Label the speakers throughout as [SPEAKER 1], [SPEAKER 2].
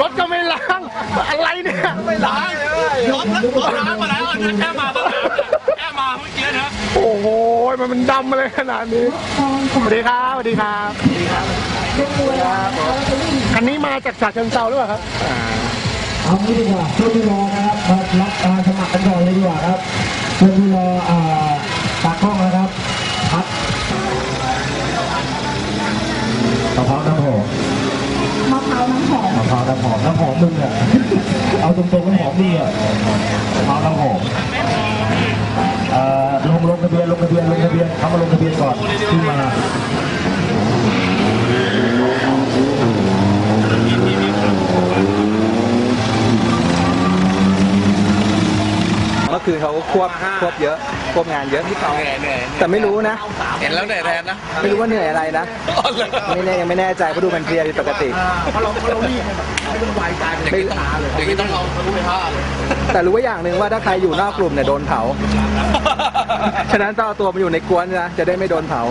[SPEAKER 1] รถก็ไม่ล้าง อะไรเนี่ย ไม่ล้าง
[SPEAKER 2] รถรถล้างมาแล้วอันนี้แค่มาสนามเนี่ยแค่มาเมื่อกี้นะ
[SPEAKER 1] โอ้โห มันมันดำมาเลยขนาดนี้ สวัสดีครับสวัสดีครับสวัสดีครับครับคันนี้มาจากฉะเชิงเซาหรือเปล่าครับ
[SPEAKER 3] เอางี้ดีกว่าเพื่อนที่รอนะครับมารับการสมัครกันก่อนเลยดีกว่าครับเพื่อนที่รอ พร้าวน้ำหอมน้ำหอมมึงอะ เอาตรงๆน้ำหอมมึงอะมะพร้าวน้ำหอมเอ่อลงลงทะเบียนลงทะเบียนลงทะเบียนเขามาลงทะเบียนก่อนขึ้นมา
[SPEAKER 4] เมื่อคืนเขาควบควบเยอะ ควบงานเยอะที่เขา
[SPEAKER 2] เหนื่อยเหนื่อย
[SPEAKER 4] แต่ไม่รู้นะ
[SPEAKER 2] เห็นแล้วเหนื่อยแทนนะ
[SPEAKER 4] ไม่รู้ว่าเหนื่อยอะไรนะ ไม่แน่ยังไม่แน่ใจเพราะดูมันเพลียผิดปกติ
[SPEAKER 1] เพราะเราเพราะเรารีบไม่ต้องไวใจเป็น
[SPEAKER 2] อย่างนี้ต้องอย่างนี้ต้องเอาทะลุไปห้าเลย
[SPEAKER 4] แต่รู้ว่าอย่างหนึ่งว่าถ้าใครอยู่นอกกลุ่มเนี่ยโดนเผา ฉะนั้นต้องเอาตัวมาอยู่ในกวนนะจะได้ไม่โดนเผา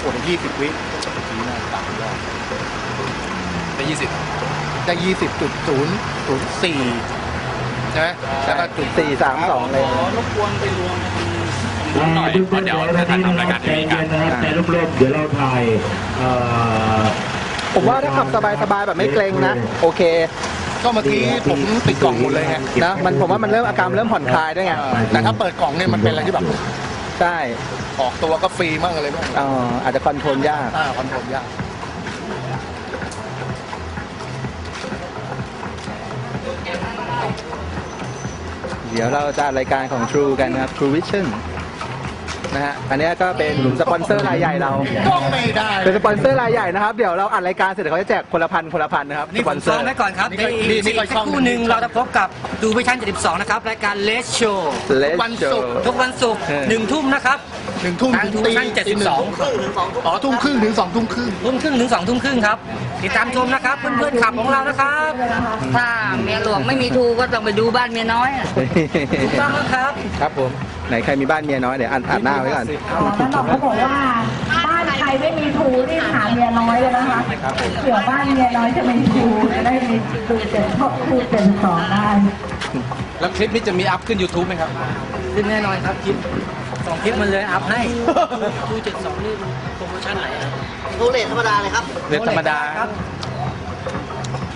[SPEAKER 1] โอ้โหยี่สิบวิ
[SPEAKER 2] ได้ยี่สิบ
[SPEAKER 1] ได้ยี่สิบจุดศูนย์ศูนย์สี่ใช่ไหมแล้วก็จุด
[SPEAKER 4] สี่สามสองเลย
[SPEAKER 2] รบกวนไปรวมหน่อยเพราะเดี๋ยวถ้าทำรายการ
[SPEAKER 3] ใจ
[SPEAKER 2] จะมี
[SPEAKER 3] เย็
[SPEAKER 4] ค
[SPEAKER 2] การ
[SPEAKER 3] นนะครับใจร่มๆเดี๋ยวเราถ่ายเอ่อ
[SPEAKER 4] ผมว่าถ้าขับสบายๆแบบไม่เกรงนะ โอเค
[SPEAKER 1] ก็เมื่อกี้ผมปิดกล่องหมดเลยไง
[SPEAKER 4] นะมันผมว่ามันเริ่มอาการเริ่มผ่อนคลายด้วยไง
[SPEAKER 1] แต่ถ้าเปิดกล่องเนี่ยมันเป็นอะไรที่แบบ
[SPEAKER 4] ใช่
[SPEAKER 1] ออกตัวก็ฟรีมั่งอะไรมั่ง
[SPEAKER 4] เอ่ออาจจะคอนโทรลยาก
[SPEAKER 1] อ่าคอนโทรลยาก
[SPEAKER 4] เดี๋ยวเราจะรายการของ True กันนะครับ True Vision นะฮะอันเนี้ยก็เป็นสปอนเซอร์รายใหญ่เรา
[SPEAKER 1] ก็ไม่ได้
[SPEAKER 4] เป็นสปอนเซอร์รายใหญ่นะครับ เดี๋ยวเราอัดรายการเสร็จเดี๋ยวเขาจะแจกคนละพันคนละพันนะครับ
[SPEAKER 5] นี่
[SPEAKER 4] ส
[SPEAKER 5] ผ
[SPEAKER 4] ปอน
[SPEAKER 5] ม
[SPEAKER 4] เซอ
[SPEAKER 5] ซ้อม
[SPEAKER 4] ร์
[SPEAKER 5] ไว้ก่อนครับ
[SPEAKER 1] นี่ก็นี่นี่ก็
[SPEAKER 5] อีก
[SPEAKER 1] ช่อง
[SPEAKER 5] สักครู่หนึ่งเราจะพบกับดูวิชั่น 72 นะครับ รายการเลสโชว์
[SPEAKER 4] เลส
[SPEAKER 1] วัน
[SPEAKER 4] โช
[SPEAKER 1] ศุกร์
[SPEAKER 4] ว์
[SPEAKER 5] ทุกวันศุกร์
[SPEAKER 4] เออ
[SPEAKER 5] หนึ่งทุ่มนะครับ
[SPEAKER 1] หนึ่งทุ่ม
[SPEAKER 5] ทาง
[SPEAKER 1] ถึง
[SPEAKER 5] ทู
[SPEAKER 1] ตี
[SPEAKER 5] ชั่น
[SPEAKER 1] ตีหนึ่ง
[SPEAKER 5] 72
[SPEAKER 1] อ๋อทุ่มครึ่งถึงสองทุ่มครึ่ง
[SPEAKER 5] ทุ่มครึ่งถึงสองทุ่มครึ่งครับ ติดตามชมนะครับ เพื่อนๆขับของเรานะครับ
[SPEAKER 6] ถ้าเมียหลวงไม่มีทูก็ต้องไปดูบ้านเมียน้อยอะ
[SPEAKER 5] ถูกต้องแล้วครับ
[SPEAKER 4] ครับผม ไหนใครมีบ้านเมียน้อยเดี๋ยวอ่านอ่านหน้าไว้ก่อน
[SPEAKER 6] แล้วน้องเขาบอกว่าบ้านใครไม่มีทูนี่หาเมียน้อยเลยนะคะเผื่อบ้านเมียน้อยจะมีทูจะได้มีทูเป็นครอบทูเป็นสองได้
[SPEAKER 2] แล้วคลิปนี้จะมีอัพขึ้น YouTube ไหมครับ
[SPEAKER 5] ขึ้นแน่นอนครับคลิป สองคลิปมันเลยอัพให้ดู72นี่โปรโมชั่นไหนอะ
[SPEAKER 2] เว็บธรรมดา
[SPEAKER 5] ครับ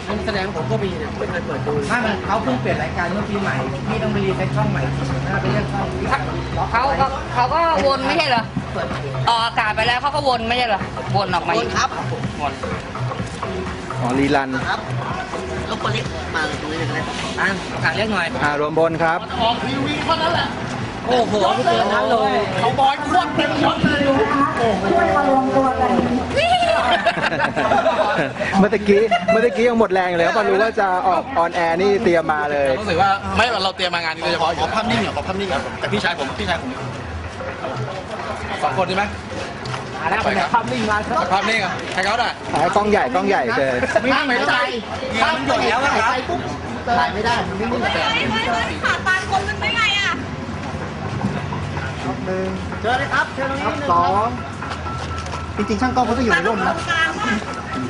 [SPEAKER 5] นักแสดงผมก็มีแต่ไม่เคยเปิดดูถ้ามันเขาเพิ่งเปลี่ยนรายการเมื่อปีใหม่พี่ต้องไปรีเซ็ตช่องใหม่ถ้าไปเลือกช่อง
[SPEAKER 7] เขาก็เขาก็วนไม่ใช่เหรอออกอากาศไปแล้วเขาก็วนไม่ใช่เหรอวนออกมาวนครับวน
[SPEAKER 4] อ๋อรีรัน
[SPEAKER 5] อ่านประกาศเรียกหน่อย
[SPEAKER 4] อ่ารวมบนครับ
[SPEAKER 1] ออกทีวีเท่านั้นแหละ
[SPEAKER 5] โอ้โหพี่เตือนนั้นเลย
[SPEAKER 1] เขาบอยควบเต็มยศเลย
[SPEAKER 6] ช่วยมารวมตัวกัน
[SPEAKER 4] เมื่อตะกี้เมื่อตะกี้ยังหมดแรงอยู่เลยพอรู้ว่าจะออกออนแอร์นี่เตรียมมาเลย
[SPEAKER 2] รู้สึกว่าไม่เราเตรียมมางานนี้โดยเฉพาะขอภาพนิ่งเหรอขอภาพนิ่งครับแต่พี่ชายผมพี่ชายผมสองคนใช่ไหม
[SPEAKER 5] มาแล้วเป็นภาพนิ่งมาครับ
[SPEAKER 2] ภาพนิ่งอะใครเขาได้
[SPEAKER 4] ถ่ายกล้องใหญ่กล้องใหญ่เลย
[SPEAKER 1] ไม่น่าไม่ใจ
[SPEAKER 5] ถ้ามันหยดแล้วนะครับ
[SPEAKER 1] ถ่ายไม่ได้มันไม่นิ่งแบบ
[SPEAKER 7] ขาดตาคนนึงได้ไง อะ
[SPEAKER 1] เชิญเลยครับเชิญตรงนี้สองจริงๆช่างกล้องเขาต้องอยู่ในร่มนะ
[SPEAKER 7] กลางมาก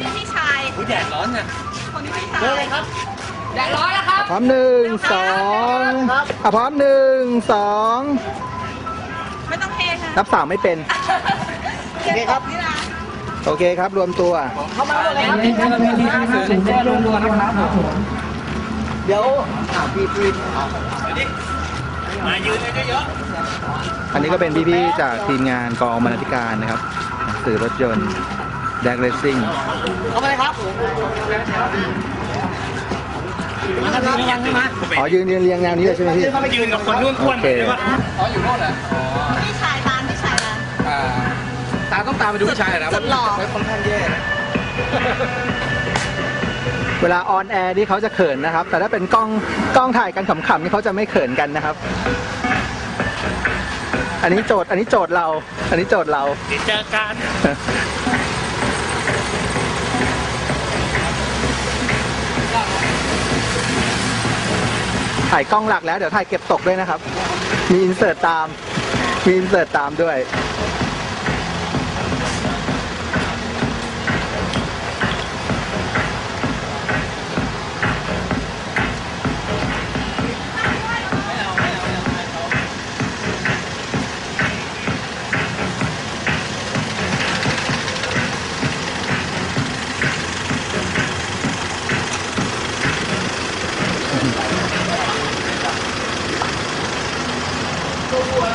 [SPEAKER 7] นี่พี่ชาย
[SPEAKER 5] แดดร้อนเนี่ย
[SPEAKER 7] คนนี้พี่ชาย
[SPEAKER 1] เชิญเลยครับ
[SPEAKER 7] แดดร้อนแล้วครับ
[SPEAKER 4] พร้อมหนึ่งสองอะพร้อมหนึ่งสอง
[SPEAKER 7] ไม่ต้องเทค่ะ
[SPEAKER 4] นับสามไม่เป็น
[SPEAKER 7] โอเคครับนี่นะ
[SPEAKER 4] โอเคครับรวมตัว
[SPEAKER 5] เล่นเล่นเล่นที่ห้าศูนย์เจอรวมตัวนะครับผม
[SPEAKER 1] เดี๋ยวอ่าพี่พี่
[SPEAKER 4] อันนี้ก็เป็นพี่ๆจากทีมงานกองบรรณาธิการนะครับสื่อรถยนต์แดกเรซซิ่ง
[SPEAKER 1] เข้ามาเลยครับ
[SPEAKER 5] มันก็ยังใช่ไหม
[SPEAKER 4] อ๋อยืนเรียงเรียงแนวนี้เลยใช่ไหมพี่
[SPEAKER 2] ยืนกับคนนุ่น
[SPEAKER 4] โอเค
[SPEAKER 2] อ๋ออยู่โน่นอะ
[SPEAKER 7] พี่ชายตามพี่ชายตาม
[SPEAKER 2] อ่าตาต้องตามไปดูพี่ชายนะ
[SPEAKER 7] สุดหล่อ
[SPEAKER 2] ไว้ค่อนข้างแย่
[SPEAKER 4] เวลาออนแอร์นี่เขาจะเขินนะครับ แต่ถ้าเป็นกล้องกล้องถ่ายกันขำๆนี่เขาจะไม่เขินกันนะครับ อันนี้โจทย์อันนี้โจทย์เรา อันนี้โจทย์เรา
[SPEAKER 5] เจอกัน
[SPEAKER 4] ถ่ายกล้องหลักแล้วเดี๋ยวถ่ายเก็บตกด้วยนะครับ มีอินเสิร์ตตาม มีอินเสิร์ตตามด้วย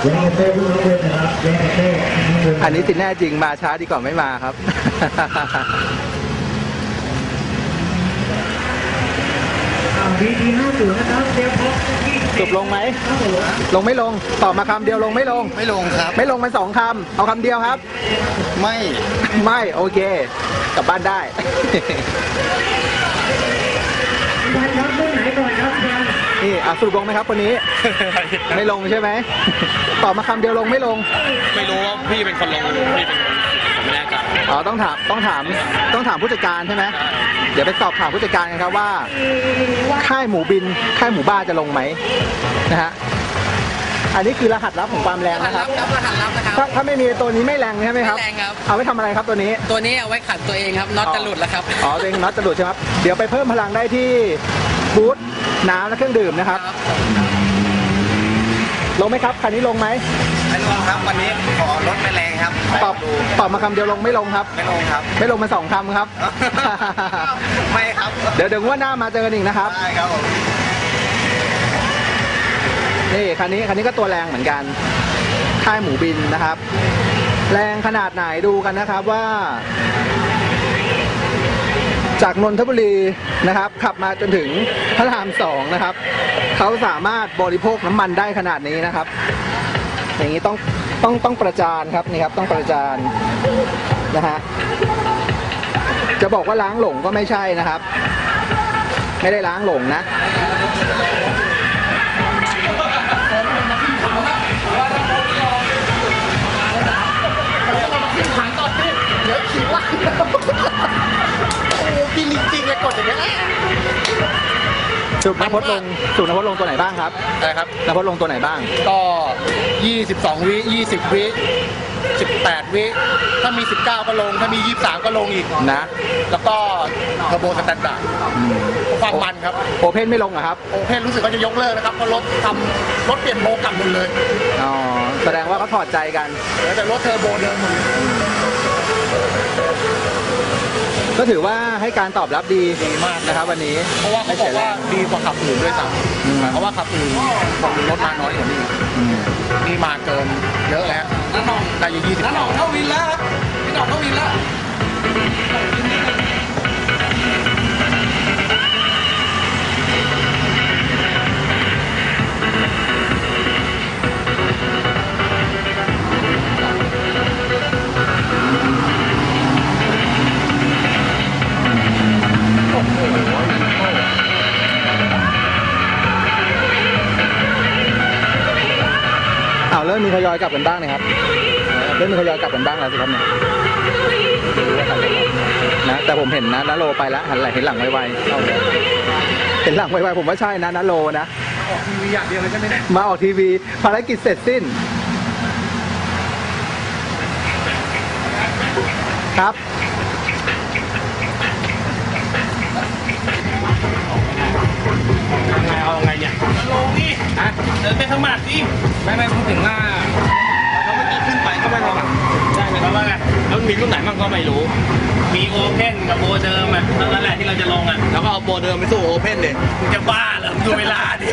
[SPEAKER 3] เต้ผู้น้ำเงินนะครับเลี้ยงเต้น้ำเงิน
[SPEAKER 4] อันนี้สิแน่จริงมาช้าดีกว่าไม่มาครับ
[SPEAKER 3] บีทีห้าศูนย์นะครับเตรียมพร้อมที่
[SPEAKER 4] จบลงไหม ลงไม่ลง ตอบมาคำเดียวลงไม่ลง
[SPEAKER 1] ไม่ลงครับ
[SPEAKER 4] ไม่ลงเป็นสองคำ เอาคำเดียวครับ
[SPEAKER 1] ไม่
[SPEAKER 4] ไม่โอเค กลับบ้านได้
[SPEAKER 3] พันครับเมื่อไหนก่อนครับพัน
[SPEAKER 4] นี่อะสรุปลงไหมครับคนนี้ ไม่ลงใช่ไหม ตอบมาคำเดียวลงไม่ลง
[SPEAKER 2] ไม่รู้ว่าพี่เป็นคนลงหรือพี่เป็นคนผมไม่แน่ใจ
[SPEAKER 4] อ๋อต้องถามต้องถามต้องถามผู้จัดการใช่ไหมเดี๋ยวไปสอบถามผู้จัดการกันครับว่า ค่ายหมูบิน ค่ายหมูบ้าจะลงไหมนะฮะอันนี้คือรหัสลับของความแรง
[SPEAKER 5] รหัส
[SPEAKER 4] นะค
[SPEAKER 5] ลั
[SPEAKER 4] รั
[SPEAKER 5] บบครับรหัสลับนะครับ
[SPEAKER 4] ถ้าถ้าไม่มีตัวนี้ไม่แรงใช่ไหมครับ
[SPEAKER 5] ไม่แรงครับ
[SPEAKER 4] เอาไว้ทำอะไรครับตัวนี้
[SPEAKER 5] ตัวนี้เอาไว้ขัดตัวเองครับน็อตจะหลุดแล้วครับ
[SPEAKER 4] อ๋อตัวเองน็อตจะหลุดใช่ไหมครับเดี๋ยวไปเพิ่มพลังได้ที่บูธน้ำและเครื่องดื่มนะครับ ลงไหมครับคันนี้ลงไหม
[SPEAKER 1] ไม่ลงครับวันนี้ขอลดไม่แรงครับ
[SPEAKER 4] ตอบตอบมาคำเดียวลงไม่ลงครับ
[SPEAKER 1] ไม่ลงครับ
[SPEAKER 4] ไม่ลงมาสองคำครับ
[SPEAKER 1] ไม่ครับ
[SPEAKER 4] เดี๋ยวเดี๋ยวงว่าหน้ามาเจอกันอีกนะครับ
[SPEAKER 1] ได้ครับผม
[SPEAKER 4] นี่คันนี้คันนี้ก็ตัวแรงเหมือนกัน ค่ายหมูบินนะครับ แรงขนาดไหนดูกันนะครับว่า จากนนทบุรีนะครับ ขับมาจนถึงพระรามสองนะครับเขาสามารถบริโภคน้ำมันได้ขนาดนี้นะครับ อย่างนี้ต้องต้องต้องประจานครับนี่ครับต้องประจานนะฮะจะบอกว่าล้างหลงก็ไม่ใช่นะครับ ไม่ได้ล้างหลงนะ สูบนพดลงสูบนพดลงตัวไหนบ้างครับ
[SPEAKER 1] อะไรครับ
[SPEAKER 4] นพดลงตัวไหนบ้าง
[SPEAKER 1] ก็ 22 วิ 20 วิ 18 วิ ถ้ามี 19 ก็ลง ถ้ามี 23 ก็ลงอีก
[SPEAKER 4] นะ
[SPEAKER 1] แล้วก็เทอร์โบสแตนดาร์ดความมันครับ
[SPEAKER 4] โอเพนไม่ลงเหรอะครับ
[SPEAKER 1] โอเพนรู้สึกว่าจะยกเลิกนะครับเพราะรถทำรถเปลี่ยนโบกลับหมดเลย
[SPEAKER 4] อ๋อ แสดงว่าเขาถอดใจกัน
[SPEAKER 1] เหลือแต่รถเทอร์โบเดิมหมดเลย
[SPEAKER 4] ก็ถือว่าให้การตอบรับดี
[SPEAKER 1] ดีมาก
[SPEAKER 4] นะครับ วันนี้
[SPEAKER 1] เพราะว่าเขาบอกว่าดีกว่าขับอื่นด้วยซ้
[SPEAKER 4] อืมำ
[SPEAKER 1] เพราะว่าขับอื่นบอกรถมาน้อยกว่านี้
[SPEAKER 4] อืม
[SPEAKER 1] นี่มาเกินเยอะแล้ว
[SPEAKER 5] น้าหน่อง
[SPEAKER 1] ได้อยู่20
[SPEAKER 5] น้าหน่องเข้าวินแล้วครับพี่หน่องเข้าวิน
[SPEAKER 4] ยอยกลับกันบ้างนะครับเริ่มมีทยอยกลับกันบ้างแล้วสิครับเนี่ยนะแต่ผมเห็นนะนาโลไปแล้วหันหลังเห็นหลังไวๆเห็นหลังไวๆผมว่าใช่นะนาโลนะ
[SPEAKER 1] ทีวีอย่างเดียวเลยใช่ไหมเนี่ย
[SPEAKER 4] มาออกทีวีภารกิจเสร็จสิ้น ครับ
[SPEAKER 2] หมาดดิไม่ไม่พูดถึงว่าเขาเม่ขึ้นไปก็ไม่รับใช่ไหมครับว่าไงแล้วมีรุ่นไหนบ้างก็ไม่รู้ มีโอเพนกับโบเดิมอะนั่นแหละที่เราจะลงอะแล้วก็เอาโบเดิมไปสู้โอเพนเด็จะบ้าเหรอดูเวลาดิ